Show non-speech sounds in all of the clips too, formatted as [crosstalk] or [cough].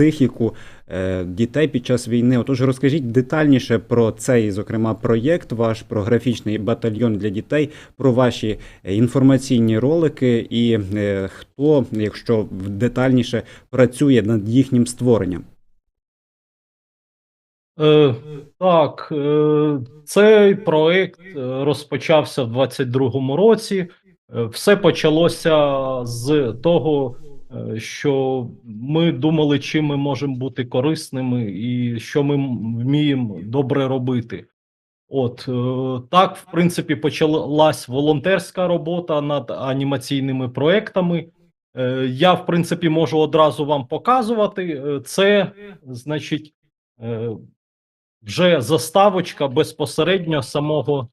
психіку е, дітей під час війни. Отож, розкажіть детальніше про цей, зокрема, проєкт, ваш про графічний батальйон для дітей, про ваші е, інформаційні ролики і е, хто, якщо детальніше, працює над їхнім створенням. Е, так, е, цей проект розпочався в 22-му році. Все почалося з того, що ми думали, чим ми можемо бути корисними і що ми вміємо добре робити. От е, так, в принципі, почалась волонтерська робота над анімаційними проектами. Е, Я, в принципі, можу одразу вам показувати. Е, Це, значить, е, вже заставочка безпосередньо самого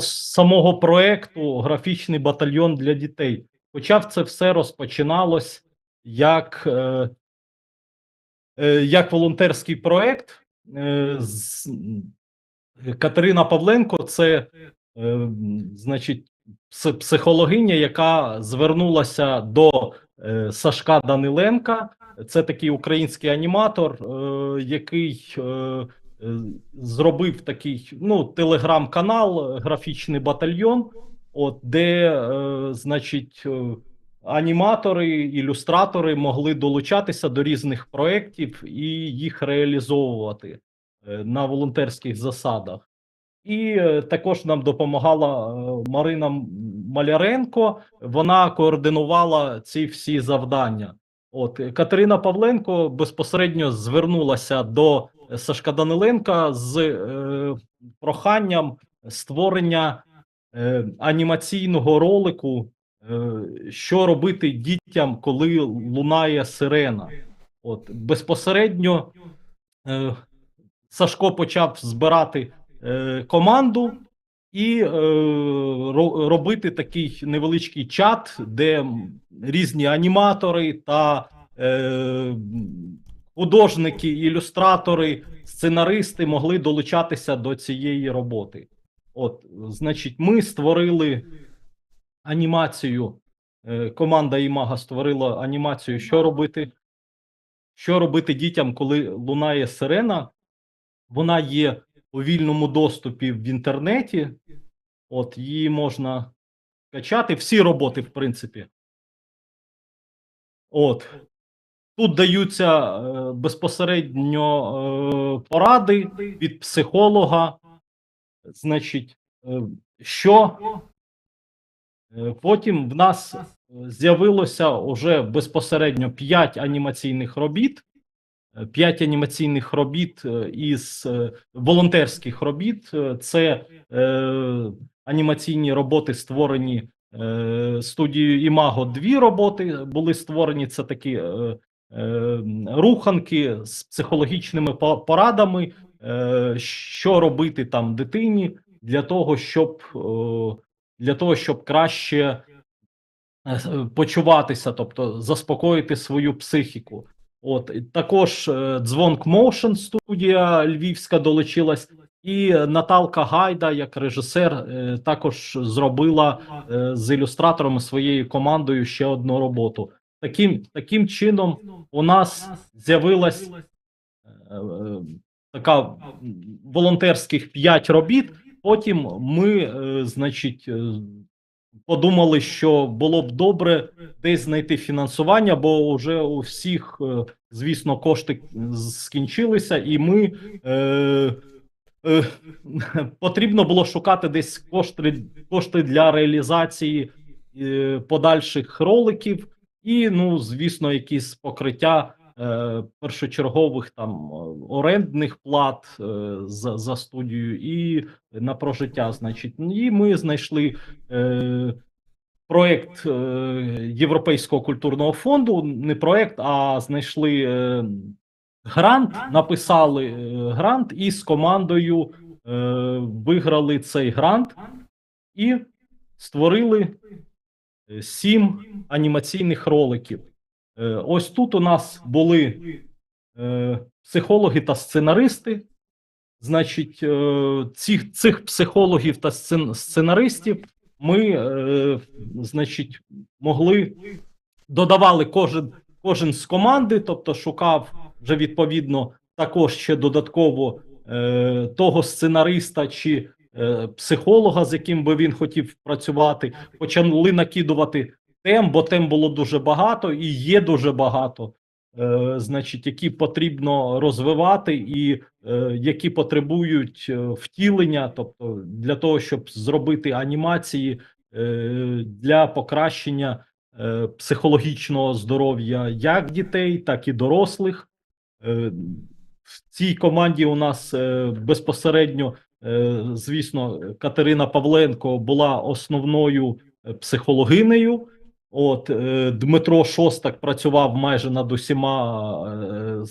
самого проекту графічний батальйон для дітей. Хоча це все розпочиналось як, е, е, як волонтерський проект. Е, з, Катерина Павленко це, значить, психологиня, яка звернулася до Сашка Даниленка. Це такий український аніматор, який зробив такий ну, телеграм-канал, графічний батальйон, от, де, е, значить, е, аніматори, ілюстратори могли долучатися до різних проєктів і їх реалізовувати е, на волонтерських засадах. І е, також нам допомагала Марина Маляренко. Вона координувала ці всі завдання. От Катерина Павленко безпосередньо звернулася до Сашка Даниленка з е, проханням створення е, анімаційного ролику, е, що робити дітям, коли лунає сирена. От безпосередньо е, Сашко почав збирати команду і робити такий невеличкий чат, де різні аніматори та художники, ілюстратори, сценаристи могли долучатися до цієї роботи. От, значить, ми створили анімацію. е, Команда Імага створила анімацію, що робити, що робити дітям, коли лунає сирена. Вона є у вільному доступі в інтернеті. От її можна качати. Всі роботи, в принципі. От. Тут даються е, безпосередньо е, поради від психолога. Значить, е, що Е, потім в нас е, з'явилося уже безпосередньо 5 анімаційних робіт. Е, П'ять анімаційних робіт із волонтерських робіт. Це е, анімаційні роботи, створені е, студією Імаго. Дві роботи були створені. Це такі е, руханки з психологічними порадами, що робити там дитині для того, щоб е, для того, щоб краще е, почуватися, тобто заспокоїти свою психіку. От також е, дзвонк Motion студія Львівська долучилась, і Наталка Гайда, як режисер, е, також зробила е, з ілюстраторами своєю командою ще одну роботу. Таким, таким чином, у нас з'явилась е, е, така волонтерських п'ять робіт. Потім ми, е, значить, е, подумали, що було б добре десь знайти фінансування, бо вже у всіх, е, звісно, кошти скінчилися, і ми е, е, потрібно було шукати десь кошти, кошти для реалізації подальших роликів, і, ну, звісно, якісь покриття. Е, Першочергових там е, орендних плат е, за, за студію і на прожиття, значить, і ми знайшли проект е, Європейського культурного фонду. Не проект, а знайшли грант, написали грант і з командою виграли цей грант і створили сім анімаційних роликів. Е, ось тут у нас були е, психологи та сценаристи. Значить, е, цих, цих психологів та сценаристів ми, значить, могли додавали кожен кожен з команди, тобто шукав вже відповідно також ще додатково того сценариста чи психолога, з яким би він хотів працювати, почали накидувати тем, бо тем було дуже багато і є дуже багато, е, значить, які потрібно розвивати і е, які потребують е, втілення, тобто для того, щоб зробити анімації е, для покращення е, психологічного здоров'я як дітей, так і дорослих. Е, В цій команді у нас е, безпосередньо, е, звісно, Катерина Павленко була основною е, психологинею. От е, Дмитро Шостак працював майже над усіма е,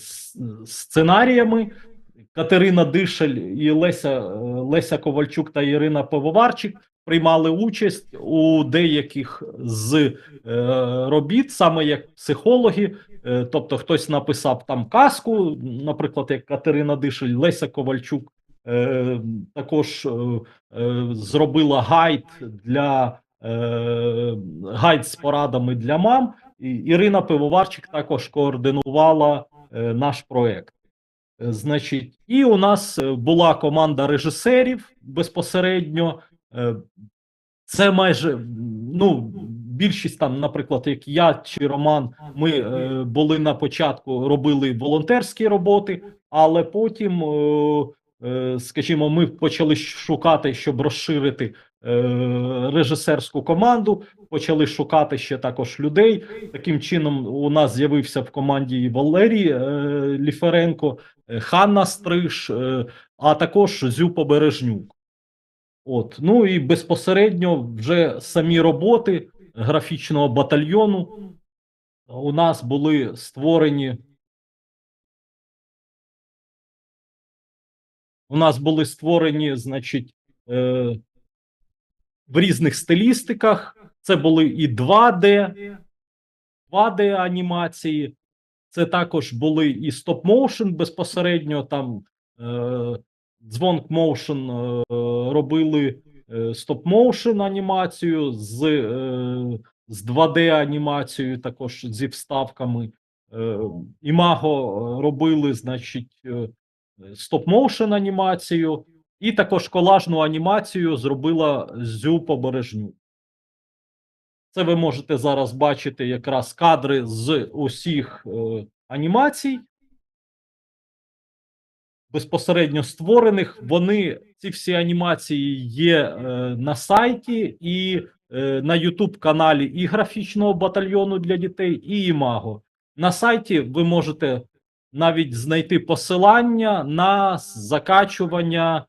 сценаріями. Катерина Дишель і Леся, е, Леся Ковальчук та Ірина Пивоварчик приймали участь у деяких з робіт, саме як психологи. Тобто, хтось написав там казку, наприклад, як Катерина Дишель, Леся Ковальчук також зробила гайд для гайд з порадами для мам. Ірина Пивоварчик також координувала е, наш проект. Е, Значить, і у нас е, була команда режисерів безпосередньо. Е, Це майже ну, більшість там, наприклад, як я чи Роман, ми е, були на початку, робили волонтерські роботи, але потім, е, е, скажімо, ми почали шукати, щоб розширити е, режисерську команду, почали шукати ще також людей. Таким чином, у нас з'явився в команді Валерій е, Ліференко, е, Ханна Стриж, е, а також Зюпа Бережнюк. От, ну і безпосередньо вже самі роботи графічного батальйону у нас були створені. У нас були створені, значить, е, в різних стилістиках. Це були і 2D, 2D анімації, це також були і стоп-моушен безпосередньо. Там е, дзвонк моушен е, робили е, стоп-моушен анімацію з, е, з 2D анімацією, також зі вставками. Е, Імаго робили, значить, е, стоп-моушен анімацію, і також колажну анімацію зробила Зюпа Бережнюк. Це ви можете зараз бачити якраз кадри з усіх е, анімацій, безпосередньо створених. Вони ці всі анімації є е, на сайті і е, на YouTube каналі і графічного батальйону для дітей, і Імаго. На сайті ви можете навіть знайти посилання на закачування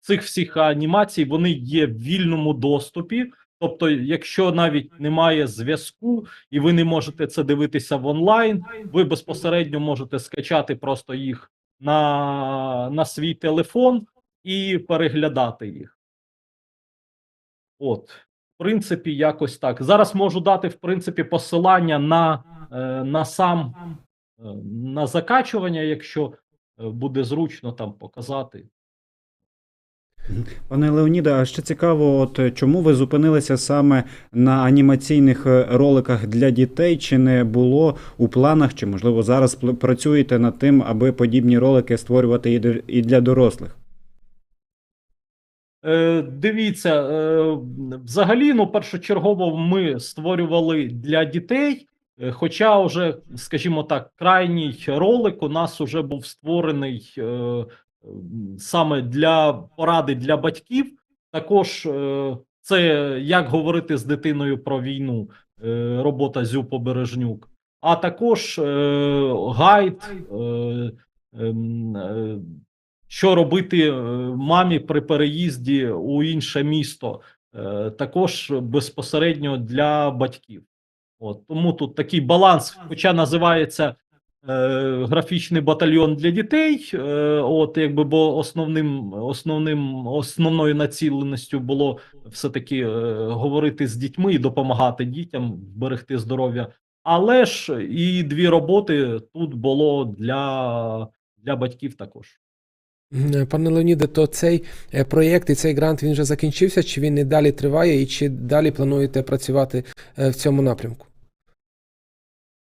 цих всіх анімацій. Вони є в вільному доступі. Тобто, якщо навіть немає зв'язку і ви не можете це дивитися в онлайн, ви безпосередньо можете скачати просто їх на, на свій телефон і переглядати їх. От, в принципі, якось так. Зараз можу дати, в принципі, посилання на, е, на сам е, на закачування, якщо е, буде зручно там показати. Пане Леоніде, а ще цікаво, от е, чому ви зупинилися саме на анімаційних е, роликах для дітей? Чи не було у планах, чи можливо зараз працюєте над тим, аби подібні ролики створювати і і для дорослих? Е, дивіться, е, взагалі, ну, першочергово ми створювали для дітей. Е, Хоча, вже, скажімо так, крайній ролик у нас вже був створений е, саме для поради для батьків. Також е, це як говорити з дитиною про війну, робота Зюпо Бережнюк, а також е, гайд. Ем, що робити мамі при переїзді у інше місто, також безпосередньо для батьків. От тому тут такий баланс, хоча називається е, графічний батальйон для дітей. Е, от якби бо основним, основним основною націленістю було все-таки е, говорити з дітьми і допомагати дітям берегти здоров'я. Але ж і дві роботи тут було для, для батьків також. М, Пане Леоніде, то цей е, проєкт і цей грант він вже закінчився, чи він і далі триває, і чи далі плануєте працювати е, в цьому напрямку?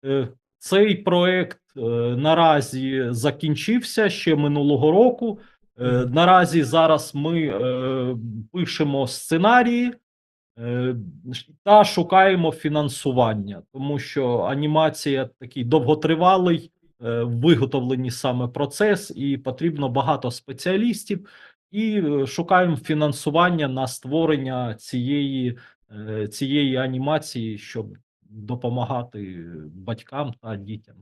Е, Цей проект е, наразі закінчився ще минулого року. Е, Наразі зараз ми е, пишемо сценарії е, та шукаємо фінансування, тому що анімація такий довготривалий, е, в виготовленні саме процес, і потрібно багато спеціалістів. І е, шукаємо фінансування на створення цієї, е, цієї анімації, щоб допомагати батькам та дітям.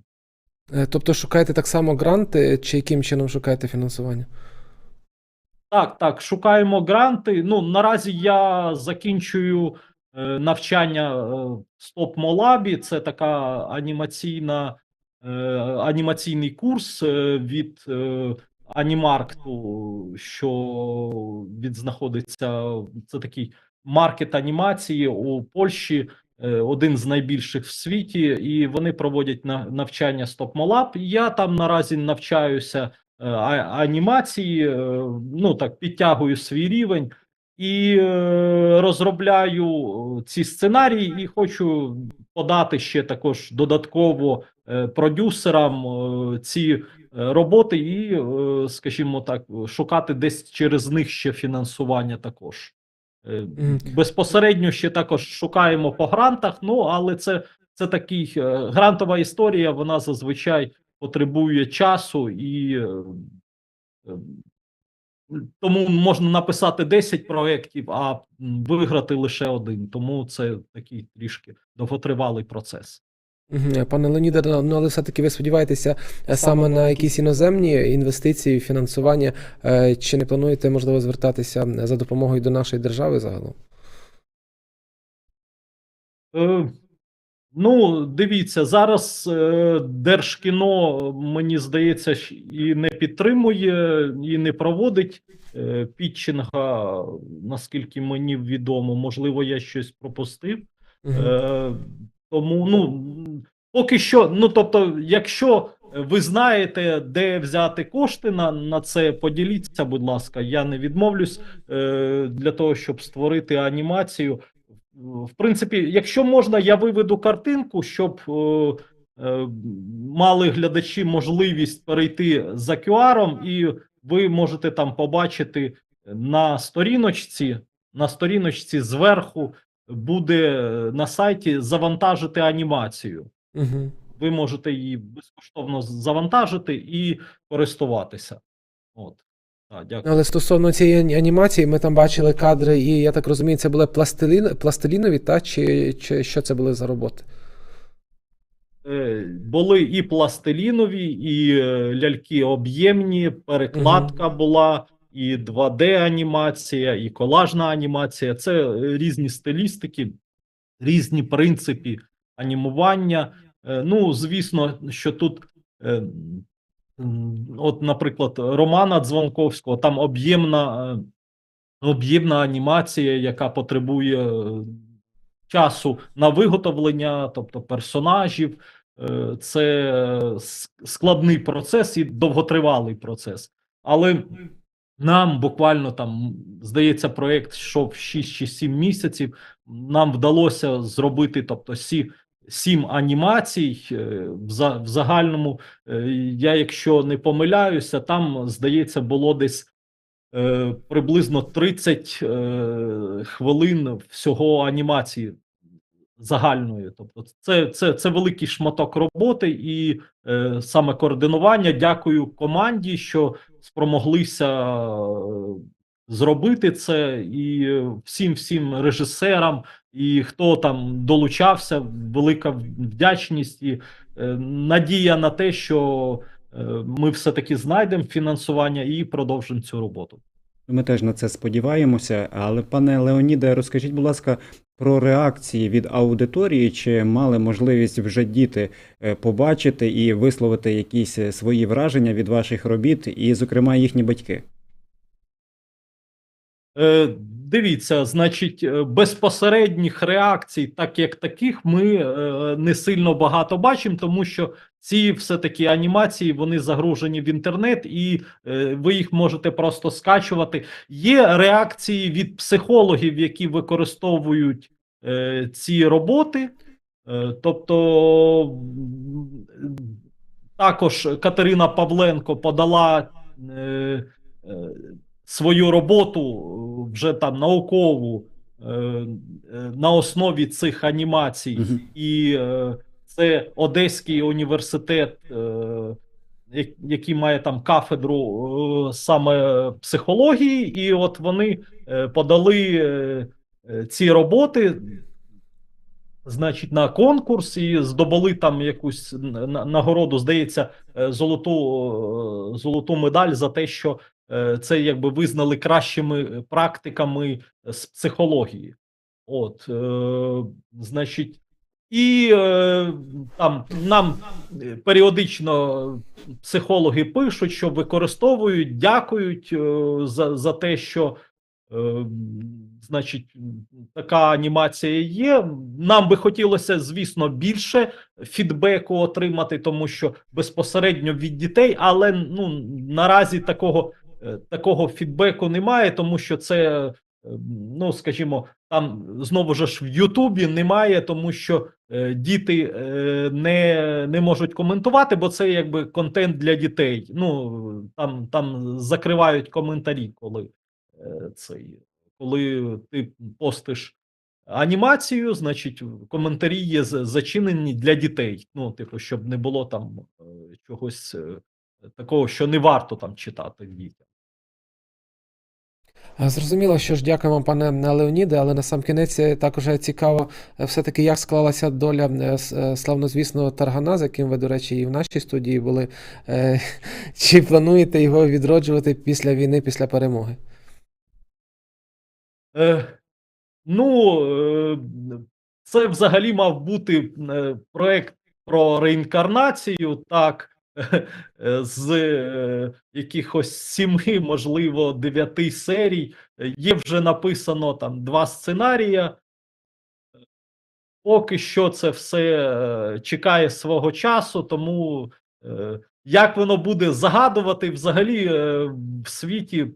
Тобто шукаєте так само гранти, чи яким чином шукаєте фінансування? Так, так, шукаємо гранти. Ну, наразі я закінчую навчання в Стоп Молабі. Це така анімаційна, анімаційний курс е, від е, Анімаркту, що від знаходиться. Це такий маркет анімації у Польщі. е, Один з найбільших в світі, і вони проводять навчання Молаб. Я там наразі навчаюся е, анімації, е, ну так підтягую свій рівень і е, розробляю е, ці сценарії, і хочу подати ще також додатково е, продюсерам ці роботи, і, скажімо так, шукати десь через них ще фінансування також. Безпосередньо ще також шукаємо по грантах. Ну але це, це такий грантова історія. Вона зазвичай потребує часу і е, е, тому можна написати 10 проєктів, а виграти лише один. Тому це такий трішки довготривалий процес. Пане Леоніде, ну ну, але все-таки ви сподіваєтеся е, саме на якісь іноземні інвестиції, фінансування, е, чи не плануєте, можливо, звертатися за допомогою до нашої держави загалом? Ну, дивіться, зараз е, Держкіно, мені здається, і не підтримує, і не проводить е, пітчинга, наскільки мені відомо. Можливо, я щось пропустив. Е, тому, ну, поки що, ну тобто, якщо ви знаєте, де взяти кошти на, на це, поділіться, будь ласка, я не відмовлюсь е, для того, щоб створити анімацію. В принципі, якщо можна, я виведу картинку, щоб е, е, мали глядачі можливість перейти за QR, і ви можете там побачити на сторіночці, на сторіночці зверху буде е, на сайті завантажити анімацію. Мгм. Ви можете її безкоштовно завантажити і користуватися. От. Так, дякую. Але стосовно цієї анімації, ми там бачили кадри, і я так розумію, це були пластилін, пластилінові, та чи, чи що це були за роботи? Е, Були і пластилінові, і е, ляльки об'ємні, перекладка була, і 2D-анімація, і колажна анімація. Це е, різні стилістики, різні принципи анімування. Ну, звісно, що тут, от, наприклад, Романа Дзвонковського, там об'ємна, е, об'ємна анімація, яка потребує е, часу на виготовлення, тобто персонажів. Е, Це складний процес і довготривалий процес. Але нам буквально там, здається, проєкт йшов 6 чи 7 місяців. Нам вдалося зробити, тобто, сі, сім анімацій е, в, за, в загальному. е, Я, якщо не помиляюся, там, здається, було десь е, приблизно 30 е, хвилин всього анімації загальної. Тобто, це, це, це великий шматок роботи і саме координування. Дякую команді, що спромоглися зробити це, і е, всім всім режисерам, і хто там долучався, велика вдячність і е, надія на те, що е, ми все-таки знайдемо фінансування і продовжимо цю роботу. Ми теж на це сподіваємося. Але, пане Леоніде, розкажіть, будь ласка, про реакції від аудиторії, чи мали можливість вже діти побачити і висловити якісь свої враження від ваших робіт, і, зокрема, їхні батьки? Е, Дивіться, значить, е, безпосередніх реакцій, так як таких, ми е, не сильно багато бачимо, тому що ці все-таки анімації вони загружені в інтернет, і ви їх можете просто скачувати. Є реакції від психологів, які використовують ці роботи. Тобто також Катерина Павленко подала свою роботу вже там наукову е, е, на основі цих анімацій, Мгм. і е, це Одеський університет, е, який має там кафедру е, саме психології, і от вони е, подали ці роботи. Значить, на конкурс і здобули там якусь на- на- нагороду, здається, золоту, золоту медаль за те, що це якби визнали кращими практиками з психології. От, е, значить, і е, там нам е, періодично психологи пишуть, що використовують, дякують е, за, за те, що. Е, Значить, така анімація є. Нам би хотілося, звісно, більше фідбеку отримати, тому що безпосередньо від дітей, але ну наразі такого, е, такого фідбеку немає, тому що це, е, ну скажімо, там знову ж в Ютубі немає, тому що е, діти е, не, не можуть коментувати, бо це якби контент для дітей. Ну там, там закривають коментарі, коли е, цей коли ти постиш анімацію, значить коментарі є зачинені для дітей. Ну, типу, щоб не було там е, чогось е, такого, що не варто там читати дітям. Е, Зрозуміло, що ж дякую вам, пане Леоніде, але на сам кінець е, також цікаво, е, все-таки як склалася доля е, е, славнозвісного Таргана, з яким ви, до речі, і в нашій студії були. Е, [laughs] Чи плануєте його відроджувати після війни, після перемоги? Е, ну, е, це взагалі мав бути е, проект про реінкарнацію, так, е, з е, якихось сіми, можливо, дев'яти серій. Е, Є вже написано там два сценарія. Поки що це все е, чекає свого часу, тому е, як воно буде загадувати взагалі е, в світі,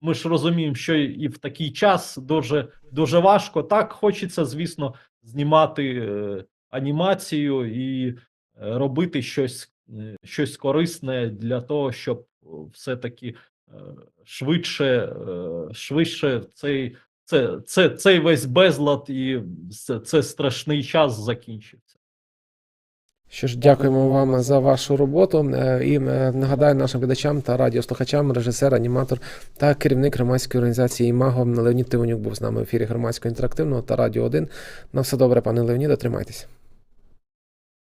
ми ж розуміємо, що і в такий час дуже, дуже важко. Так хочеться, звісно, знімати е, анімацію і е, робити щось, е, щось корисне для того, щоб е, все-таки е, швидше, швидше цей це, це, цей весь безлад і це, це страшний час закінчився. Що ж, дякуємо вам за вашу роботу. І нагадаю нашим глядачам та радіослухачам, режисер, аніматор та керівник громадської організації «Імаго» Леонід Тивонюк був з нами в ефірі громадського інтерактивного та Радіо 1. На все добре, пане Леоніде, тримайтеся.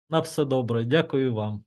На все добре, дякую вам.